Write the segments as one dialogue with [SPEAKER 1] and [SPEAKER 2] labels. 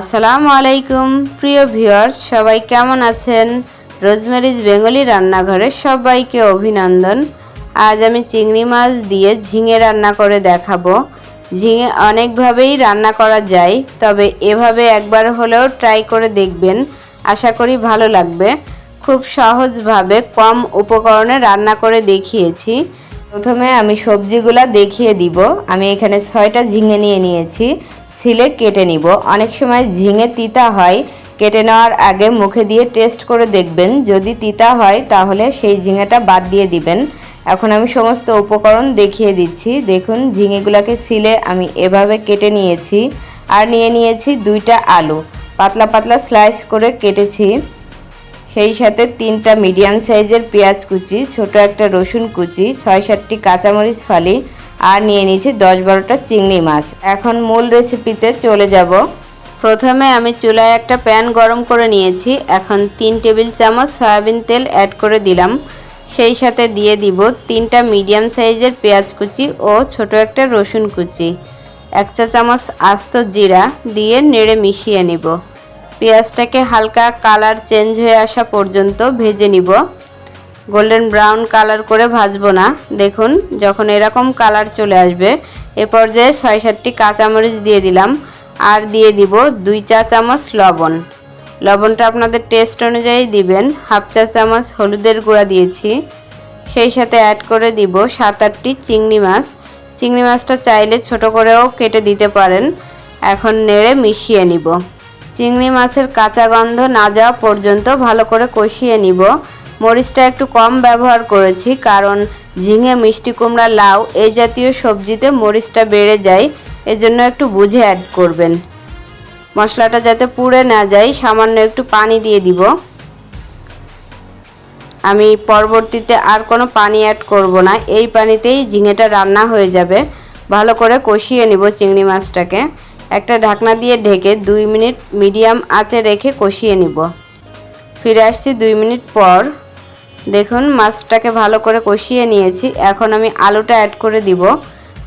[SPEAKER 1] আসসালামু আলাইকুম, প্রিয় ভিউয়ার্স, সবাই কেমন আছেন? রোজমেরিজ বেঙ্গলি রান্নাঘরে সবাইকে অভিনন্দন। আজ আমি চিংড়ি মাছ দিয়ে ঝিঙে রান্না করে দেখাবো। ঝিঙে অনেকভাবেই রান্না করা যায়, তবে এভাবে একবার হলেও ট্রাই করে দেখবেন। আশা করি ভালো লাগবে। খুব সহজভাবে কম উপকরণে রান্না করে দেখিয়েছি। প্রথমে আমি সবজিগুলা দেখিয়ে দিব। আমি এখানে ছয়টা ঝিঙে নিয়ে নিয়েছি। সিলে কেটে নিব। অনেক সময় ঝিঙে তিতা হয়, কেটে নেওয়ার আগে মুখে দিয়ে টেস্ট করে দেখবেন। যদি তিতা হয়, তাহলে সেই ঝিঙেটা বাদ দিয়ে দিবেন। এখন আমি সমস্ত উপকরণ দেখিয়ে দিচ্ছি। দেখুন, ঝিঙেগুলোকে সিলে আমি এভাবে কেটে নিয়েছি। আর নিয়ে নিয়েছি দুইটা আলু। পাতলা পাতলা স্লাইস করে কেটেছি। সেই সাথে তিনটা মিডিয়াম সাইজের পেঁয়াজ কুচি, ছোট একটা রসুন কুচি, ছয় সাতটি কাঁচামরিচ ফালি আর নিয়ে নিয়েছি দশ বারোটা চিংড়ি মাছ। এখন মূল রেসিপিতে চলে যাব। প্রথমে আমি চুলায় একটা প্যান গরম করে নিয়েছি। এখন তিন টেবিল চামচ সয়াবিন তেল অ্যাড করে দিলাম। সেই সাথে দিয়ে দিব তিনটা মিডিয়াম সাইজের পেঁয়াজ কুচি ও ছোট একটা রসুন কুচি। এক চা চামচ আস্ত জিরা দিয়ে নেড়ে মিশিয়ে নিব। পেঁয়াজটাকে হালকা কালার চেঞ্জ হয়ে আসা পর্যন্ত ভেজে নিব। গোল্ডেন ব্রাউন কালার করে ভাজবো না। দেখুন, যখন এরকম কালার চলে আসবে, এ পর্যায়ে ছয় সাতটি কাঁচামরিচ দিয়ে দিলাম, আর দিয়ে দিব দুই চা চামচ লবণ। লবণটা আপনাদের টেস্ট অনুযায়ী দিবেন। হাফ চা চামচ হলুদের গুঁড়া দিয়েছি। সেই সাথে অ্যাড করে দিব সাত আটটি চিংড়ি মাছ। চিংড়ি মাছটা চাইলে ছোট করেও কেটে দিতে পারেন। এখন নেড়ে মিশিয়ে নিব। চিংড়ি মাছের কাঁচা গন্ধ না যাওয়া পর্যন্ত ভালো করে কষিয়ে নিব। মরিচটা একটু কম ব্যবহার করেছি, কারণ ঝিঙে, মিষ্টি কুমড়া, লাউ এই জাতীয় সবজিতে মরিচটা বেড়ে যায়, এজন্য একটু বুঝে অ্যাড করবেন। মশলাটা যাতে পুড়ে না যায়, সামান্য একটু পানি দিয়ে দিব। আমি পরবর্তীতে আর কোনো পানি অ্যাড করব না, এই পানিতেই ঝিঙেটা রান্না হয়ে যাবে। ভালো করে কষিয়ে নিব চিংড়ি মাছটাকে। একটা ঢাকনা দিয়ে ঢেকে দুই মিনিট মিডিয়াম আঁচে রেখে কষিয়ে নিব। ফিরে আসছি দুই মিনিট পর। দেখুন, মাছটাকে ভালো করে কষিয়ে নিয়েছি। এখন আমি আলুটা অ্যাড করে দিব।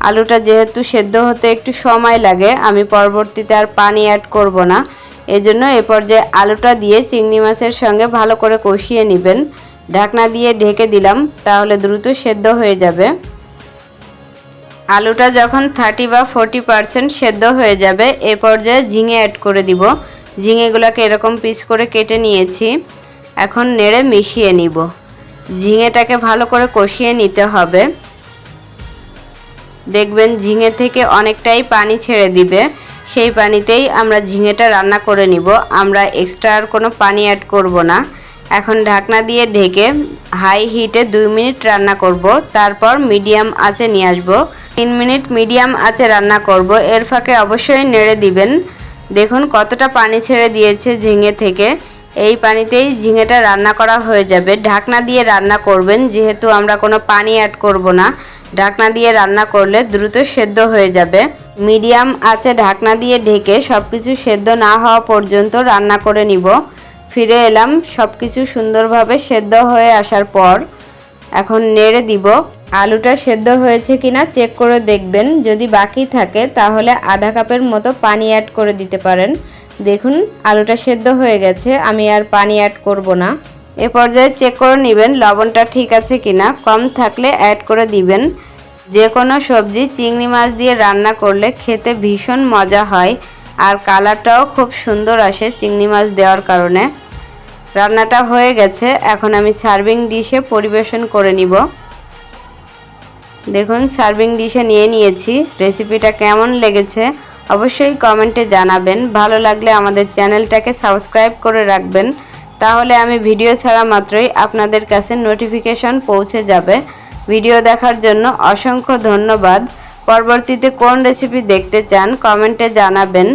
[SPEAKER 1] আলুটা যেহেতু সেদ্ধ হতে একটু সময় লাগে, আমি পরবর্তীতে আর পানি অ্যাড করব না। এজন্য এ পর্যায়ে আলুটা দিয়ে চিংড়ি মাছের সঙ্গে ভালো করে কষিয়ে নেবেন। ঢাকনা দিয়ে ঢেকে দিলাম, তাহলে দ্রুত সেদ্ধ হয়ে যাবে। আলুটা যখন থার্টি বা ফোরটি পারসেন্ট সেদ্ধ হয়ে যাবে, এ পর্যায়ে ঝিঙে অ্যাড করে দিব। ঝিঙেগুলোকে এরকম পিস করে কেটে নিয়েছি। এখন নেড়ে মিশিয়ে নিব। ঝিঙেটাকে ভালো করে কষিয়ে নিতে হবে। দেখবেন ঝিঙে থেকে অনেকটাই পানি ছেড়ে দিবে। সেই পানিতেই আমরা ঝিঙেটা রান্না করে নিব। আমরা এক্সট্রা আর কোনো পানি অ্যাড করব না। এখন ঢাকনা দিয়ে ঢেকে হাই হিটে দুই মিনিট রান্না করব। তারপর মিডিয়াম আঁচে নিয়ে আসব। তিন মিনিট মিডিয়াম আঁচে রান্না করব। এর ফাঁকে অবশ্যই নেড়ে দিবেন। দেখুন কতটা পানি ছেড়ে দিয়েছে ঝিঙে থেকে। এই পানিতেই ঝিঙেটা রান্না করা হয়ে যাবে। ঢাকনা দিয়ে রান্না করবেন, যেহেতু আমরা কোনো পানি অ্যাড করব না। ঢাকনা দিয়ে রান্না করলে দ্রুত সেদ্ধ হয়ে যাবে। মিডিয়াম আছে ঢাকনা দিয়ে ঢেকে সব কিছু সেদ্ধ না হওয়া পর্যন্ত রান্না করে নিব। ফিরে এলাম সব কিছু সুন্দরভাবে সেদ্ধ হয়ে আসার পর এখন নেড়ে দিব। আলুটা সেদ্ধ হয়েছে কিনা চেক করে দেখবেন। যদি বাকি থাকে, তাহলে আধা কাপের মতো পানি অ্যাড করে দিতে পারেন। দেখুন, আলুটা সেদ্ধ হয়ে গেছে, আমি আর পানি অ্যাড করব না। এ পর্যায়ে চেক করে নেবেন, লবণটা ঠিক আছে কিনা। কম থাকলে অ্যাড করে দিবেন। যে কোনো সবজি চিংড়ি মাছ দিয়ে রান্না করলে খেতে ভীষণ মজা হয় আর কালারটাও খুব সুন্দর আসে চিংড়ি মাছ দেওয়ার কারণে। রান্নাটা হয়ে গেছে, এখন আমি সার্ভিং ডিশে পরিবেশন করে নিব। দেখুন সার্ভিং ডিশে নিয়ে নিয়েছি। রেসিপিটা কেমন লেগেছে? অবশ্যই কমেন্টে জানাবেন। ভালো লাগলে আমাদের চ্যানেলটাকে সাবস্ক্রাইব করে রাখবেন। তাহলে আমি ভিডিও ছাড়া মাত্রই আপনাদের কাছে নোটিফিকেশন পৌঁছে যাবে। ভিডিও দেখার জন্য অসংখ্য ধন্যবাদ। পরবর্তীতে কোন রেসিপি দেখতে চান, কমেন্টে জানাবেন।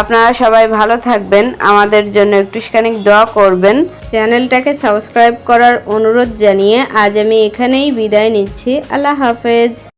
[SPEAKER 1] আপনারা সবাই ভালো থাকবেন। আমাদের জন্য একটুখানি দোয়া করবেন। চ্যানেলটাকে সাবস্ক্রাইব করার অনুরোধ জানিয়ে আজ আমি এখানেই বিদায় নিচ্ছি। আল্লাহ হাফেজ।